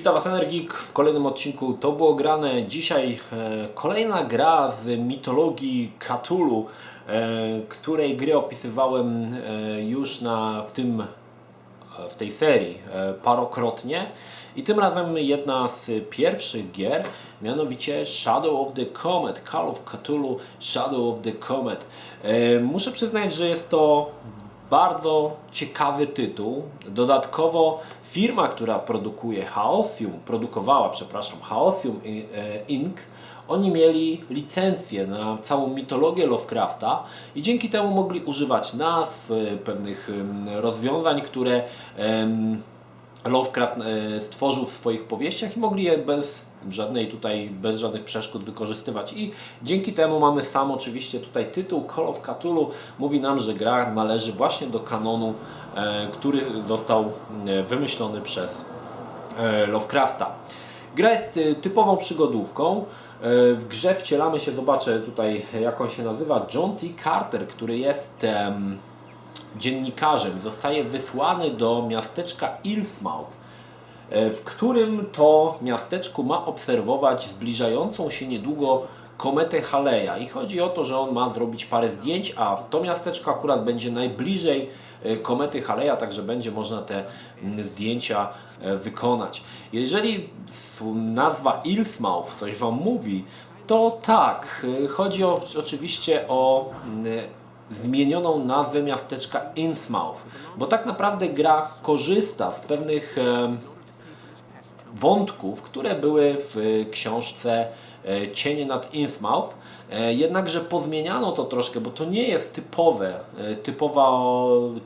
Witam Was Energik w kolejnym odcinku To było grane. Dzisiaj e, kolejna gra z mitologii Cthulhu, e, której gry opisywałem e, już na, w, tym, e, w tej serii e, parokrotnie. I tym razem jedna z pierwszych gier, mianowicie Shadow of the Comet, Call of Cthulhu Shadow of the Comet. E, muszę przyznać, że jest to bardzo ciekawy tytuł. Dodatkowo firma, która produkuje Chaosium, produkowała, przepraszam, Chaosium I- e, Inc., oni mieli licencję na całą mitologię Lovecrafta i dzięki temu mogli używać nazw, e, pewnych rozwiązań, które Lovecraft e, stworzył w swoich powieściach i mogli je bez żadnej tutaj, bez żadnych przeszkód wykorzystywać. I dzięki temu mamy sam oczywiście tutaj tytuł Call of Cthulhu. Mówi nam, że gra należy właśnie do kanonu, e, który został e, wymyślony przez e, Lovecrafta. Gra jest typową przygodówką. W grze wcielamy się, zobaczę tutaj jak on się nazywa, John T. Carter, który jest em, dziennikarzem zostaje wysłany do miasteczka Ilfmouth, e, w którym to miasteczku ma obserwować zbliżającą się niedługo kometę Haleja. I chodzi o to, że on ma zrobić parę zdjęć, a w to miasteczko akurat będzie najbliżej e, komety Haleja, także będzie można te zdjęcia e, wykonać. Jeżeli nazwa Ilfmouth coś Wam mówi, to tak, e, chodzi o, oczywiście o zmienioną nazwę miasteczka Innsmouth, bo tak naprawdę gra korzysta z pewnych wątków, które były w książce e, Cienie nad Innsmouth. E, Jednakże pozmieniano to troszkę, bo to nie jest typowe, e, typowa,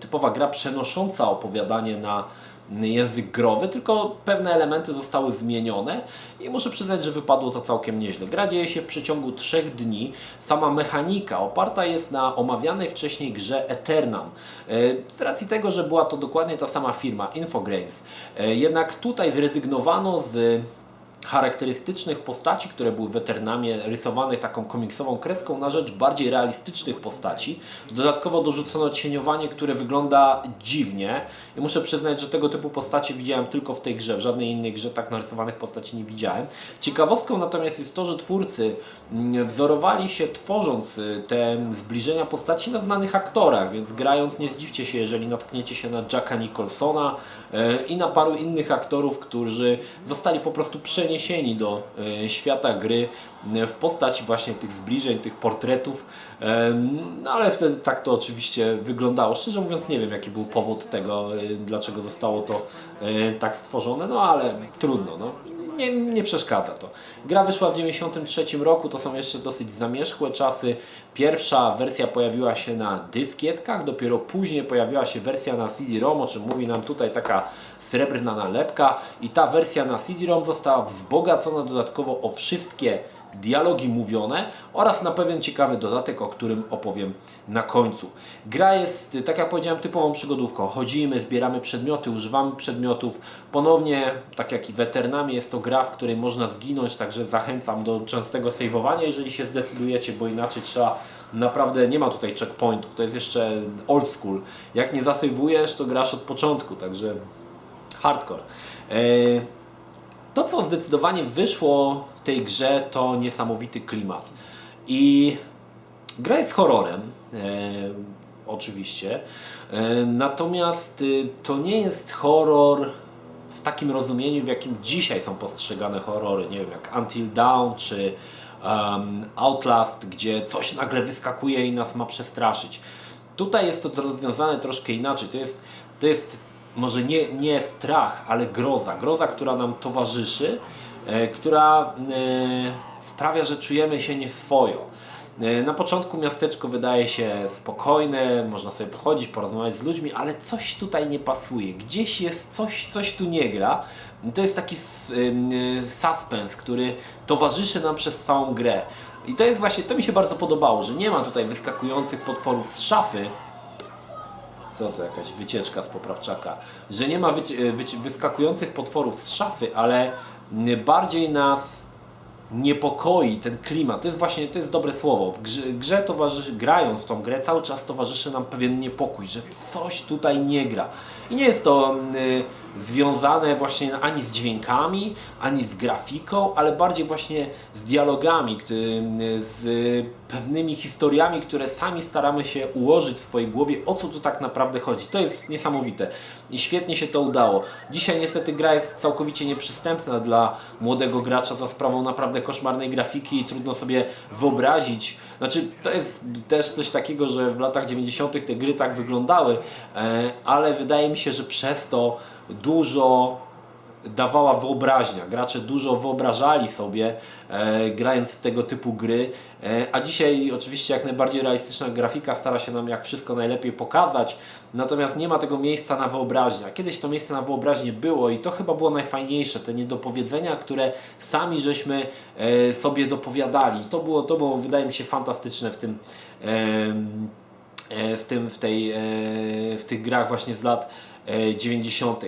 typowa gra przenosząca opowiadanie na język growy, tylko pewne elementy zostały zmienione i muszę przyznać, że wypadło to całkiem nieźle. Gra dzieje się w przeciągu trzech dni. Sama mechanika oparta jest na omawianej wcześniej grze Eternam. E, Z racji tego, że była to dokładnie ta sama firma, Infogrames. E, Jednak tutaj zrezygnowano z charakterystycznych postaci, które były w Eternamie rysowanych taką komiksową kreską na rzecz bardziej realistycznych postaci. Dodatkowo dorzucono cieniowanie, które wygląda dziwnie i muszę przyznać, że tego typu postacie widziałem tylko w tej grze, w żadnej innej grze tak narysowanych postaci nie widziałem. Ciekawostką natomiast jest to, że twórcy mm, wzorowali się tworząc y, te zbliżenia postaci na znanych aktorach, więc grając nie zdziwcie się, jeżeli natkniecie się na Jacka Nicholsona e, i na paru innych aktorów, którzy zostali po prostu przeniesieni do e, świata gry e, w postaci właśnie tych zbliżeń, tych portretów. E, No ale wtedy tak to oczywiście wyglądało. Szczerze mówiąc nie wiem jaki był powód tego, dlaczego zostało to tak stworzone, no ale trudno. No nie, nie przeszkadza to. Gra wyszła w 1993 roku, to są jeszcze dosyć zamierzchłe czasy. Pierwsza wersja pojawiła się na dyskietkach, dopiero później pojawiła się wersja na CD-ROM, o czym mówi nam tutaj taka srebrna nalepka. I ta wersja na CD-ROM została wzbogacona dodatkowo o wszystkie dialogi mówione oraz na pewien ciekawy dodatek, o którym opowiem na końcu. Gra jest, tak jak powiedziałem, typową przygodówką. Chodzimy, zbieramy przedmioty, używamy przedmiotów. Ponownie, tak jak i w Eternamie, jest to gra, w której można zginąć, także zachęcam do częstego saveowania, jeżeli się zdecydujecie, bo inaczej trzeba Naprawdę nie ma tutaj checkpointów, to jest jeszcze old school. Jak nie zasejwujesz, to grasz od początku, także hardcore. E, to, co zdecydowanie wyszło w tej grze, to niesamowity klimat. I gra jest horrorem, e, oczywiście. E, natomiast to nie jest horror w takim rozumieniu, w jakim dzisiaj są postrzegane horrory. Nie wiem, jak Until Dawn czy um, Outlast, gdzie coś nagle wyskakuje i nas ma przestraszyć. Tutaj jest to rozwiązane troszkę inaczej. To jest, to jest może nie, nie strach, ale groza. Groza, która nam towarzyszy, e, która e, sprawia, że czujemy się nieswojo. E, Na początku miasteczko wydaje się spokojne, można sobie pochodzić, porozmawiać z ludźmi, ale coś tutaj nie pasuje. Gdzieś jest coś, coś tu nie gra. To jest taki suspens, który towarzyszy nam przez całą grę. I to jest właśnie, to mi się bardzo podobało, że nie ma tutaj wyskakujących potworów z szafy, co to jakaś wycieczka z poprawczaka, że nie ma wyci- wyskakujących potworów z szafy, ale bardziej nas niepokoi ten klimat. To jest właśnie, to jest dobre słowo. W grze, grze towarzyszy, grając w tą grę, cały czas towarzyszy nam pewien niepokój, że coś tutaj nie gra. I nie jest to mm, związane właśnie ani z dźwiękami, ani z grafiką, ale bardziej właśnie z dialogami, z pewnymi historiami, które sami staramy się ułożyć w swojej głowie, o co tu tak naprawdę chodzi. To jest niesamowite i świetnie się to udało. Dzisiaj niestety gra jest całkowicie nieprzystępna dla młodego gracza za sprawą naprawdę koszmarnej grafiki i trudno sobie wyobrazić. Znaczy, to jest też coś takiego, że w latach 90. te gry tak wyglądały, e, ale wydaje mi się, że przez to dużo dawała wyobraźnia. Gracze dużo wyobrażali sobie e, grając w tego typu gry, e, a dzisiaj oczywiście jak najbardziej realistyczna grafika stara się nam jak wszystko najlepiej pokazać, natomiast nie ma tego miejsca na wyobraźnię. A Kiedyś to miejsce na wyobraźnię było i to chyba było najfajniejsze, te niedopowiedzenia, które sami żeśmy e, sobie dopowiadali. To było, to było wydaje mi się fantastyczne w tym e, w, tym, w, tej, e, w tych grach właśnie z lat e, 90.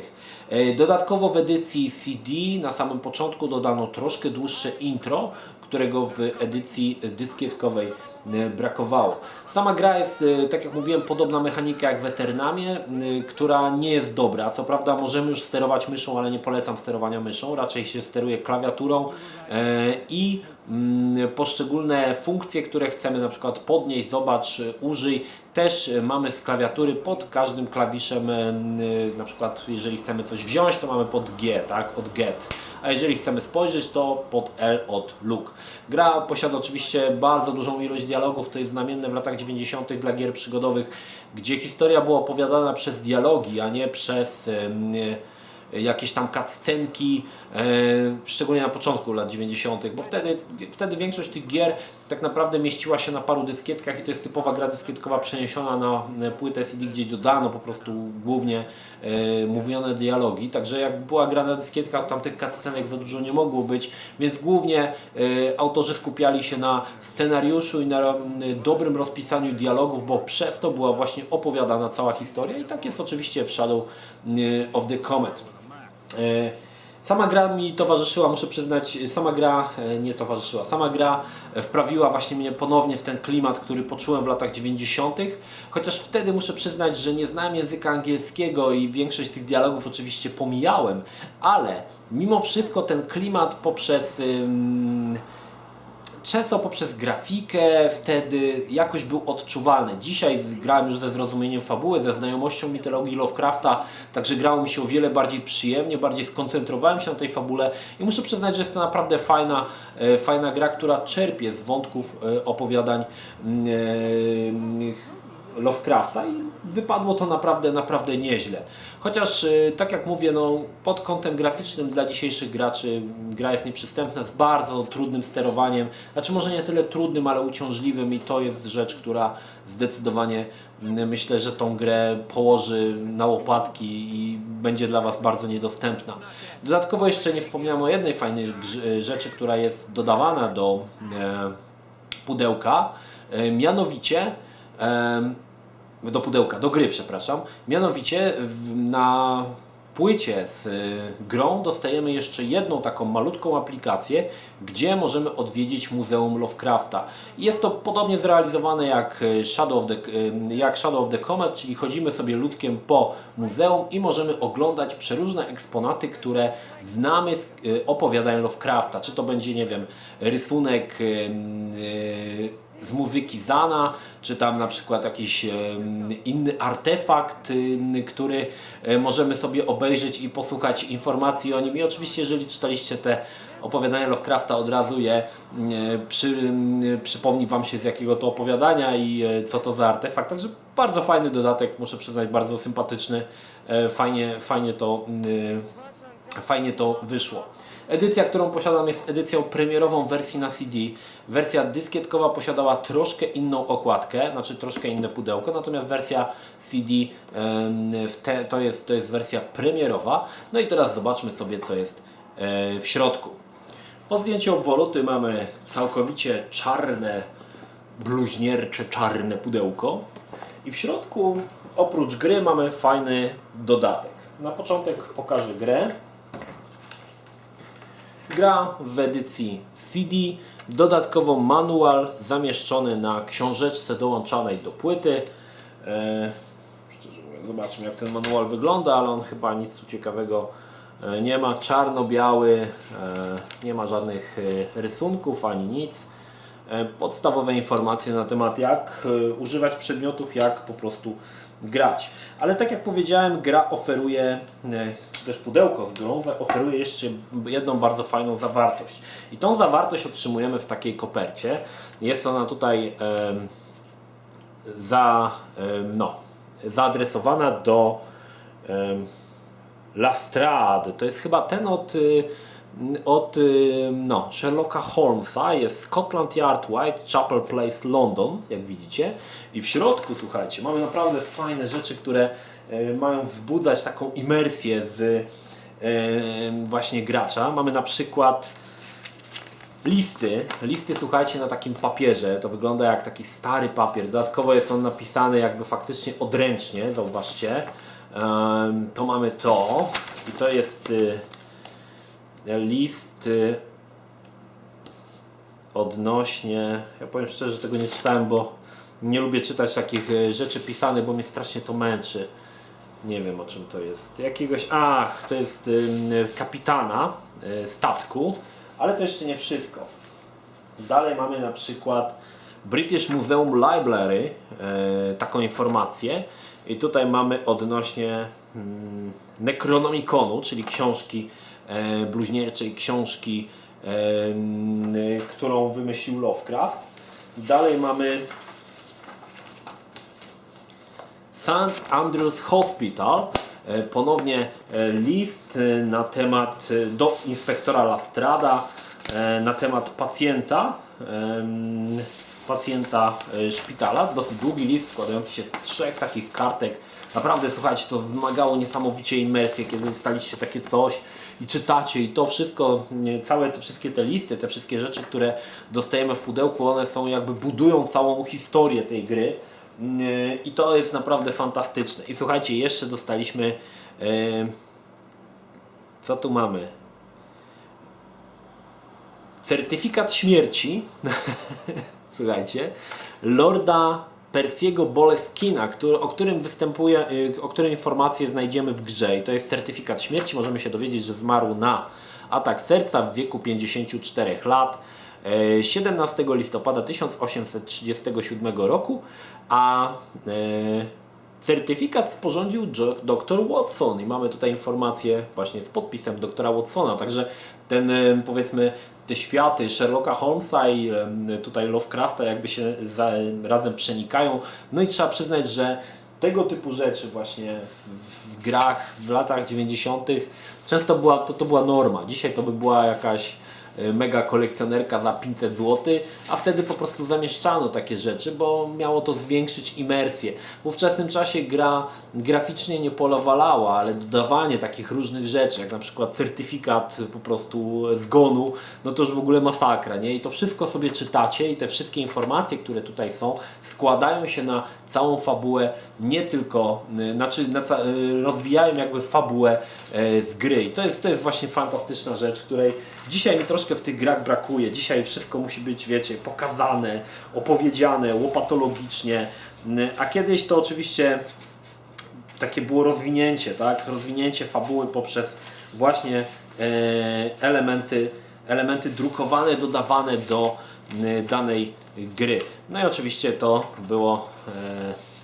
E, Dodatkowo w edycji CD na samym początku dodano troszkę dłuższe intro, którego w edycji dyskietkowej e, brakowało. Sama gra jest, e, tak jak mówiłem, podobna mechanika jak w Eternamie, która nie jest dobra. Co prawda możemy już sterować myszą, ale nie polecam sterowania myszą. Raczej się steruje klawiaturą i poszczególne funkcje, które chcemy na przykład podnieść, zobacz, użyj, też mamy z klawiatury pod każdym klawiszem, m, e, na przykład jeżeli chcemy coś wziąć, to mamy pod G, tak, od get, a jeżeli chcemy spojrzeć, to pod L od look. Gra posiada oczywiście bardzo dużą ilość dialogów, to jest znamienne w latach 90. dla gier przygodowych, gdzie historia była opowiadana przez dialogi, a nie przez e, jakieś tam cutscenki, e, szczególnie na początku lat 90., bo wtedy, wtedy większość tych gier tak naprawdę mieściła się na paru dyskietkach i to jest typowa gra dyskietkowa przeniesiona na e, płytę CD, gdzie dodano po prostu głównie mówione dialogi, także jak była gra na dyskietkach, tam tych cutscenek za dużo nie mogło być, więc głównie autorzy skupiali się na scenariuszu i na dobrym rozpisaniu dialogów, bo przez to była właśnie opowiadana cała historia i tak jest oczywiście w Shadow of the Comet. Sama gra mi towarzyszyła, muszę przyznać, sama gra e, nie towarzyszyła, sama gra e, wprawiła właśnie mnie ponownie w ten klimat, który poczułem w latach 90. Chociaż wtedy muszę przyznać, że nie znałem języka angielskiego i większość tych dialogów oczywiście pomijałem, ale mimo wszystko ten klimat poprzez. ym, często poprzez grafikę wtedy jakoś był odczuwalny. Dzisiaj grałem już ze zrozumieniem fabuły, ze znajomością mitologii Lovecrafta, także grało mi się o wiele bardziej przyjemnie, bardziej skoncentrowałem się na tej fabule i muszę przyznać, że jest to naprawdę fajna, e, fajna gra, która czerpie z wątków e, opowiadań mm, e, Lovecrafta i wypadło to naprawdę, naprawdę nieźle. Chociaż, y, tak jak mówię, no, pod kątem graficznym dla dzisiejszych graczy gra jest nieprzystępna z bardzo trudnym sterowaniem. Znaczy może nie tyle trudnym, ale uciążliwym i to jest rzecz, która zdecydowanie mm, myślę, że tą grę położy na łopatki i będzie dla Was bardzo niedostępna. Dodatkowo jeszcze nie wspomniałem o jednej fajnej grz- rzeczy, która jest dodawana do e, pudełka, e, mianowicie do pudełka, do gry, przepraszam. Mianowicie na płycie z y, grą dostajemy jeszcze jedną taką malutką aplikację, gdzie możemy odwiedzić Muzeum Lovecrafta. Jest to podobnie zrealizowane jak y, Shadow of the, y, jak Shadow of the Comet, czyli chodzimy sobie ludkiem po muzeum i możemy oglądać przeróżne eksponaty, które znamy z opowiadań Lovecrafta. Czy to będzie, nie wiem, rysunek z muzyki Zana, czy tam na przykład jakiś inny artefakt, który e, możemy sobie obejrzeć i posłuchać informacji o nim. I oczywiście, jeżeli czytaliście te opowiadania Lovecrafta, od razu je przy, przypomni Wam się z jakiego to opowiadania i e, co to za artefakt. Także bardzo fajny dodatek, muszę przyznać, bardzo sympatyczny. E, Fajnie, fajnie to fajnie to wyszło. Edycja, którą posiadam jest edycją premierową wersji na CD. Wersja dyskietkowa posiadała troszkę inną okładkę, znaczy troszkę inne pudełko, natomiast wersja CD to, jest, to jest wersja premierowa. No i teraz zobaczmy sobie co jest e, w środku. Po zdjęciu obwoluty mamy całkowicie czarne, bluźniercze czarne pudełko i w środku oprócz gry mamy fajny dodatek. Na początek pokażę grę. Gra w edycji CD, dodatkowo manual zamieszczony na książeczce dołączanej do płyty. E, szczerze mówiąc, Zobaczmy jak ten manual wygląda, ale on chyba nic tu ciekawego e, nie ma. Czarno-biały, e, nie ma żadnych rysunków ani nic. Podstawowe informacje na temat jak używać przedmiotów, jak po prostu grać. Ale tak jak powiedziałem, gra oferuje, też pudełko z grą oferuje jeszcze jedną bardzo fajną zawartość. I tą zawartość otrzymujemy w takiej kopercie. Jest ona tutaj em, za, em, no, zaadresowana do em, Lastrade. To jest chyba ten od, y, od y, no, Sherlocka Holmesa. Jest Scotland Yard, Whitechapel Place, London, jak widzicie. I w środku, słuchajcie, mamy naprawdę fajne rzeczy, które mają wzbudzać taką imersję z y, właśnie gracza. Mamy na przykład listy. Listy słuchajcie na takim papierze. To wygląda jak taki stary papier. Dodatkowo jest on napisany jakby faktycznie odręcznie. Zauważcie. To mamy to. I to jest y, list odnośnie. Ja powiem szczerze, że tego nie czytałem, bo nie lubię czytać takich rzeczy pisanych, bo mnie strasznie to męczy. Nie wiem o czym to jest. Jakiegoś. Ach, to jest kapitana y, statku, ale to jeszcze nie wszystko. Dalej mamy na przykład British Museum Library, e, taką informację. I tutaj mamy odnośnie mm, Necronomiconu, czyli książki e, bluźnierczej, książki, którą wymyślił Lovecraft. Dalej mamy St. Andrews Hospital. E, Ponownie e, list e, na temat do inspektora Lastrada na temat pacjenta pacjenta szpitala. Dosyć długi list składający się z trzech takich kartek. Naprawdę słuchajcie, to wymagało niesamowicie imersję, kiedy dostaliście takie coś i czytacie i to wszystko, całe te wszystkie te listy, te wszystkie rzeczy, które dostajemy w pudełku, one są jakby budują całą historię tej gry. I to jest naprawdę fantastyczne. I słuchajcie, jeszcze dostaliśmy. yy, Co tu mamy? Certyfikat śmierci. Słuchajcie. Lorda Persiego Boleskina, który, o którym występuje, yy, o którym informacje znajdziemy w grze. I to jest certyfikat śmierci. Możemy się dowiedzieć, że zmarł na atak serca w wieku 54 lat. E, 17 listopada 1837 roku, a e, certyfikat sporządził dr Watson. I mamy tutaj informację właśnie z podpisem doktora Watsona, także ten e, powiedzmy te światy Sherlocka Holmesa i e, tutaj Lovecrafta jakby się razem przenikają, no i trzeba przyznać, że tego typu rzeczy właśnie w, grach w latach 90. często była, to, to była norma, dzisiaj to by była jakaś e, mega kolekcjonerka za 500 zł, a wtedy po prostu zamieszczano takie rzeczy, bo miało to zwiększyć imersję. W ówczesnym czasie gra graficznie nie polowalała, ale dodawanie takich różnych rzeczy, jak na przykład certyfikat po prostu zgonu, no to już w ogóle masakra, nie? I to wszystko sobie czytacie i te wszystkie informacje, które tutaj są, składają się na całą fabułę, nie tylko, y, znaczy na, y, rozwijają jakby fabułę e, z gry. I to jest, to jest właśnie fantastyczna rzecz, której dzisiaj mi troszkę w tych grach brakuje. Dzisiaj wszystko musi być, wiecie, pokazane, opowiedziane, łopatologicznie, a kiedyś to oczywiście takie było rozwinięcie, tak? Rozwinięcie fabuły poprzez właśnie e, elementy, elementy drukowane, dodawane do danej gry. No i oczywiście to było e,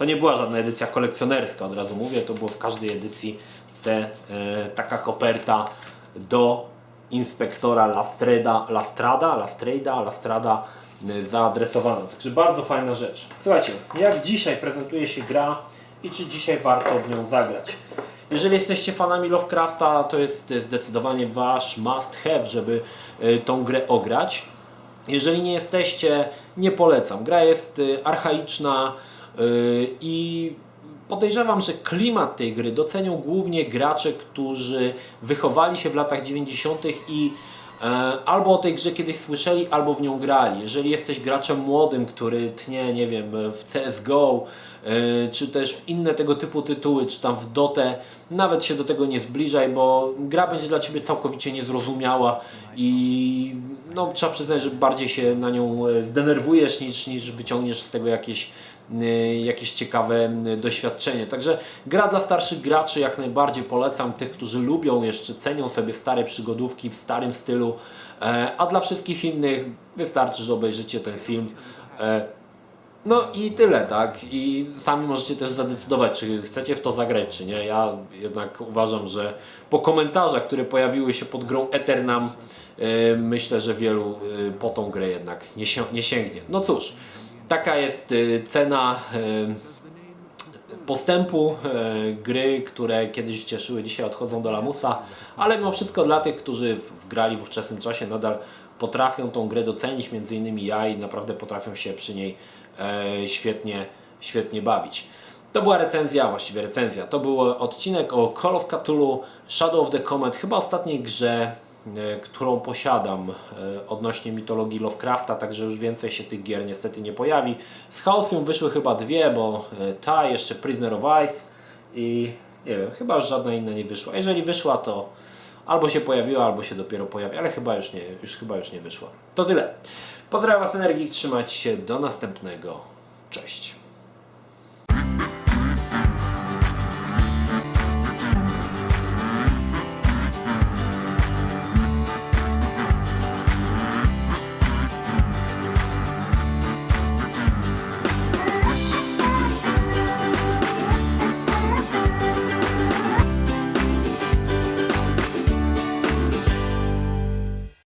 to nie była żadna edycja kolekcjonerska, od razu mówię, to było w każdej edycji te, e, taka koperta do inspektora Lastreda, Lastrada, Lastrada, Lastrada e, zaadresowana. Także bardzo fajna rzecz. Słuchajcie, jak dzisiaj prezentuje się gra i czy dzisiaj warto w nią zagrać? Jeżeli jesteście fanami Lovecrafta, to jest e, zdecydowanie wasz must have, żeby e, tą grę ograć. Jeżeli nie jesteście, nie polecam. Gra jest y, archaiczna y, i podejrzewam, że klimat tej gry docenią głównie gracze, którzy wychowali się w latach 90. i e, albo o tej grze kiedyś słyszeli, albo w nią grali. Jeżeli jesteś graczem młodym, który tnie, nie wiem, w CSGO, e, czy też w inne tego typu tytuły, czy tam w Dotę, nawet się do tego nie zbliżaj, bo gra będzie dla Ciebie całkowicie niezrozumiała i no, trzeba przyznać, że bardziej się na nią e, zdenerwujesz niż, niż wyciągniesz z tego jakieś jakieś ciekawe y, doświadczenie. Także gra dla starszych graczy jak najbardziej polecam, tych, którzy lubią jeszcze, cenią sobie stare przygodówki w starym stylu, e, a dla wszystkich innych wystarczy, że obejrzycie ten film. E, no i tyle, tak? I sami możecie też zadecydować, czy chcecie w to zagrać, czy nie. Ja jednak uważam, że po komentarzach, które pojawiły się pod grą Eternam, yy, myślę, że wielu po tą grę jednak nie, się, nie sięgnie. No cóż, taka jest yy, cena yy, postępu yy, gry, które kiedyś cieszyły, dzisiaj odchodzą do lamusa, ale mimo wszystko dla tych, którzy grali w ówczesnym czasie nadal potrafią tą grę docenić, między innymi ja i naprawdę potrafią się przy niej e, świetnie, świetnie bawić. To była recenzja, właściwie recenzja. To był odcinek o Call of Cthulhu Shadow of the Comet, chyba ostatniej grze, którą posiadam e, odnośnie mitologii Lovecrafta, także już więcej się tych gier niestety nie pojawi. Z Chaosium wyszły chyba dwie, bo e, ta, jeszcze Prisoner of Ice i nie wiem, chyba już żadna inna nie wyszła. Jeżeli wyszła, to albo się pojawiła, albo się dopiero pojawi, ale chyba już nie, już chyba już nie wyszła. To tyle. Pozdrawiam Was Energii, trzymajcie się, do następnego. Cześć.